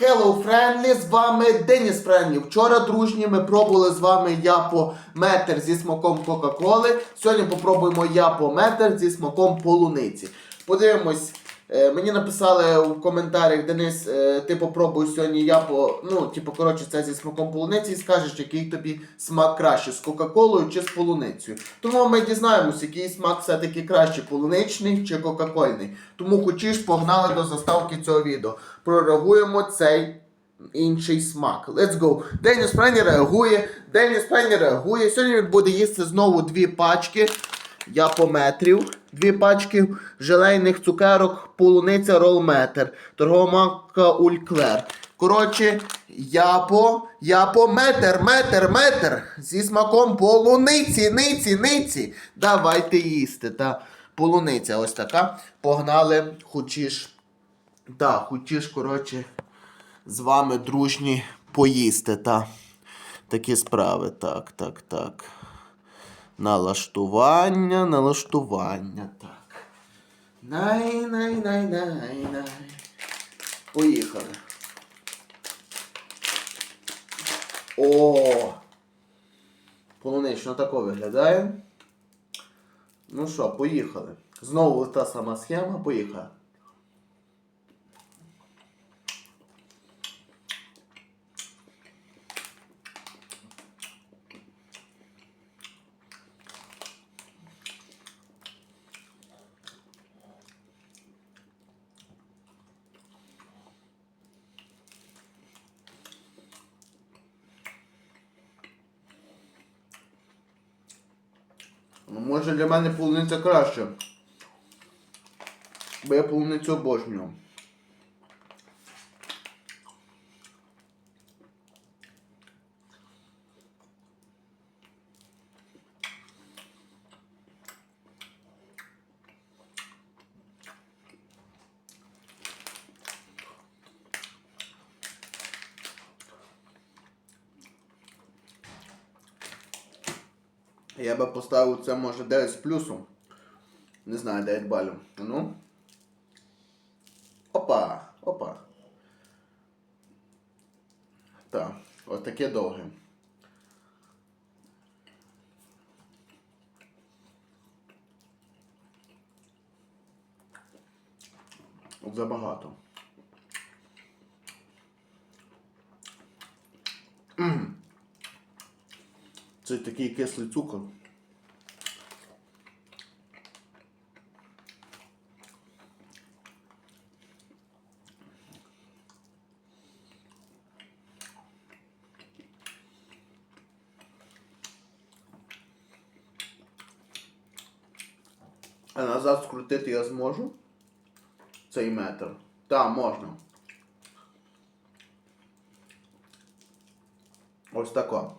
Hello, Friendly, з вами Деніс Френлі. Вчора дружні ми пробували з вами япо метр зі смаком Кока-Коли. Сьогодні попробуємо по метр зі смаком полуниці. Подивимось. Е, Мені написали в коментарях, Денис, е, ти попробуй сьогодні япо, ну, типу, коротше, це зі смаком полуниці і скажеш, який тобі смак краще, з Кока-Колою чи з полуницею. Тому ми дізнаємось, який смак все-таки краще, полуничний чи кока-кольний. Тому хочеш, погнали до заставки цього відео. Прореагуємо цей інший смак. Let's go. Деніс Прені реагує. Деніс Прені реагує. Сьогодні він буде їсти знову дві пачки. Я по метрів. Дві пачки желейних цукерок, полуниця ролметр. Торгова марка Ульклер. Коротше, я по, я по метр, метр, метр. Зі смаком полуниці, ниці, ниці. Давайте їсти. Та полуниця ось така. Погнали, хочеш. Так, хочеш, коротше, з вами дружні поїсти, та. Такі справи. Так, так, так. Налаштування, налаштування. Так. Най, най, най, най, най. Поїхали. О! Полунично тако виглядає. Ну що, поїхали. Знову та сама схема, поїхали. Може для мене полуниця краще. Бо я полуницю обожнюю. Я би поставив це може 9 з плюсом. Не знаю, 9 балів. Ну. Опа! Опа. Так, ось таке довге. От забагато. М. Це такий кислий цукор. А назад скрутити я зможу? Цей метр. Так, можна. Ось тако.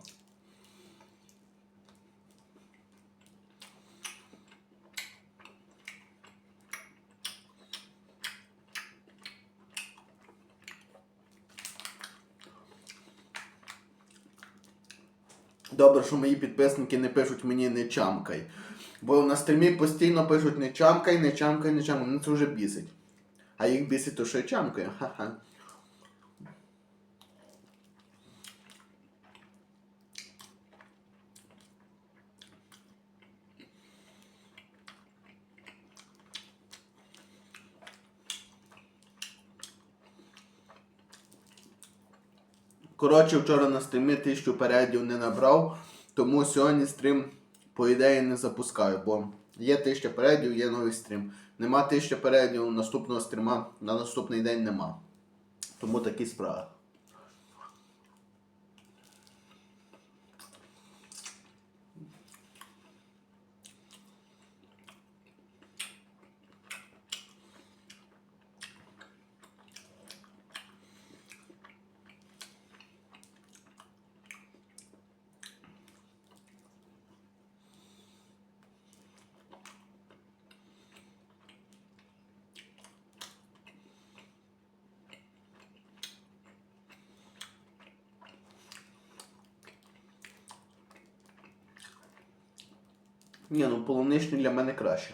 Добре, що мої підписники не пишуть мені не чамкай. Бо на стрімі постійно пишуть не чамкай, не чамкай, не чамкай. Мене це вже бісить. А їх бісить, то що я чамкаю. Ха-ха. Коротше, вчора на стрімі тисячу передів не набрав, тому сьогодні стрім, по ідеї, не запускаю, бо є тисяча передів, є новий стрім. Нема тисяча передів, наступного стріма, на наступний день нема. Тому такі справи. Ні, ну полуничний для мене краще.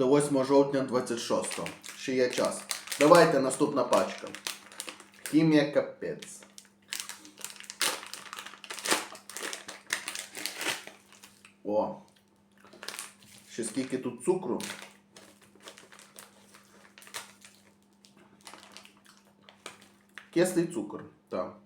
до 8 жовтня 26. Ще є час. Давайте наступна пачка. Хімія капець. О. Ще скільки тут цукру. Кислий цукор. Так. Так.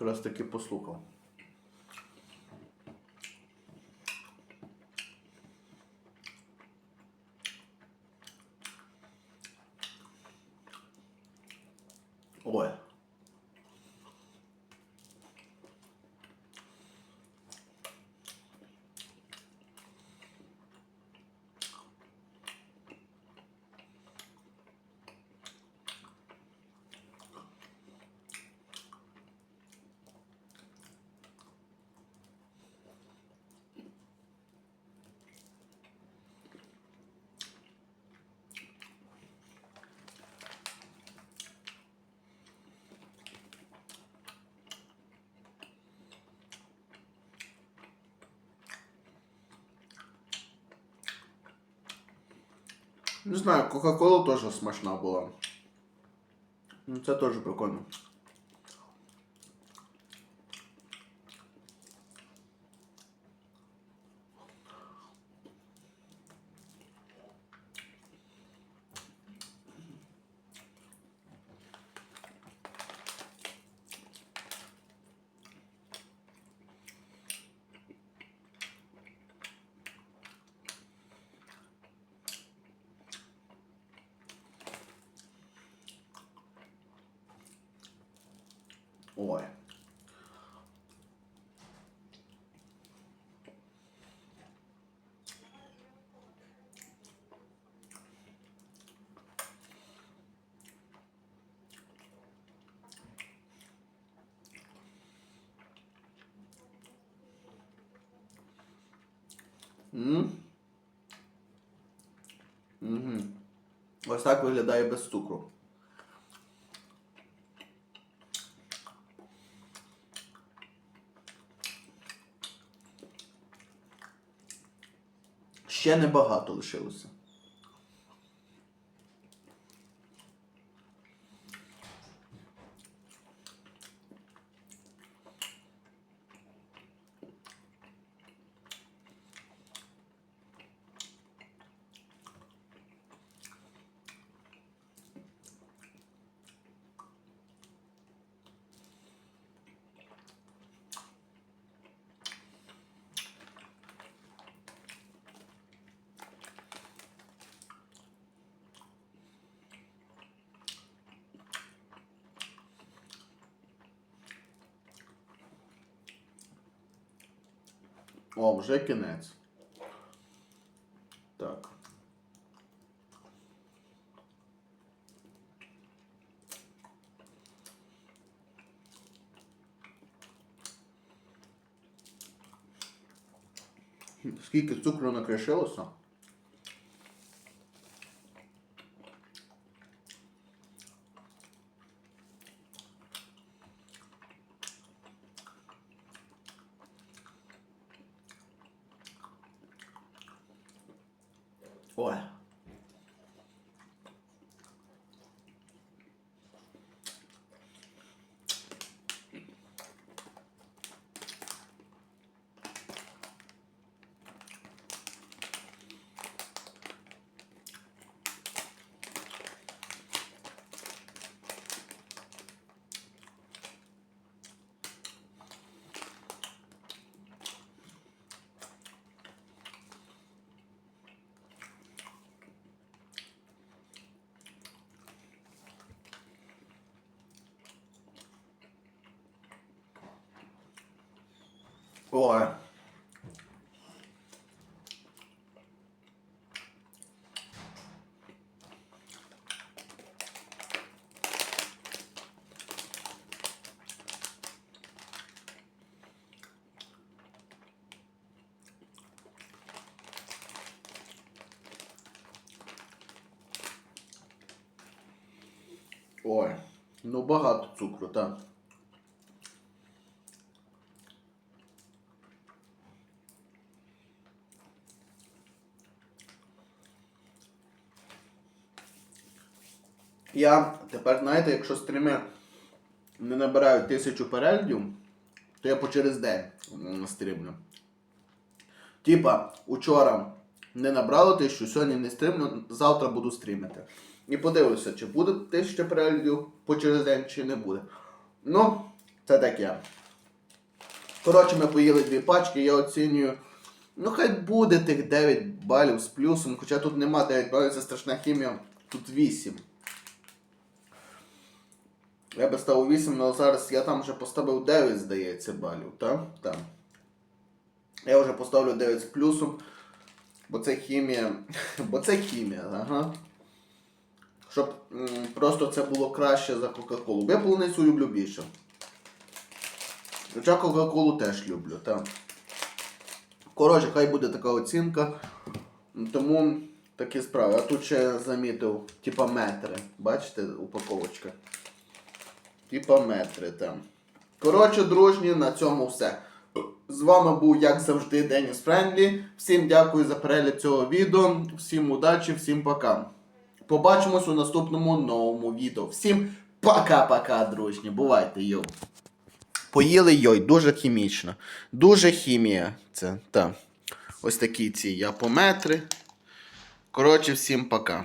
Якраз таки послухав. Ой. Не знаю, Кока-Кола теж смачна була. Ну, це теж прикольно. Ой. М? Угу. Ось так виглядає без цукру. Ще небагато лишилося. О, вже кінець. Так. Скільки цукру накришилося? Ой. Ой. Ой, ну багато цукру, так. Я тепер, знаєте, якщо стріми не набирають тисячу переглядів, то я по через день стрімлю. Типа, учора не набрало тисячу, сьогодні не стрімлю, завтра буду стрімити. І подивлюся, чи буде тисяча переглядів по через день, чи не буде. Ну, це таке. Коротше, ми поїли дві пачки, я оцінюю. Ну, хай буде тих 9 балів з плюсом, хоча тут нема 9 балів, це страшна хімія, тут 8. Я би ставив 8, але зараз я там вже поставив 9, здається, балів, так? Так. Я вже поставлю 9 з плюсом, бо це хімія. Бо це хімія, ага. Щоб м, просто це було краще за Кока-Колу. Бо я полуницю люблю більше. Хоча Кока-Колу теж люблю, так. Коротше, хай буде така оцінка. Тому такі справи. А тут ще замітив, типа метри. Бачите, упаковочка. Типа метри там. Коротше, дружні, на цьому все. З вами був, як завжди, Деніс Френдлі. Всім дякую за перегляд цього відео. Всім удачі, всім пока. Побачимось у наступному новому відео. Всім пока-пока, дружні. Бувайте, йоу. Поїли йой, дуже хімічно. Дуже хімія. Це, так. Ось такі ці япометри. Коротше, всім пока.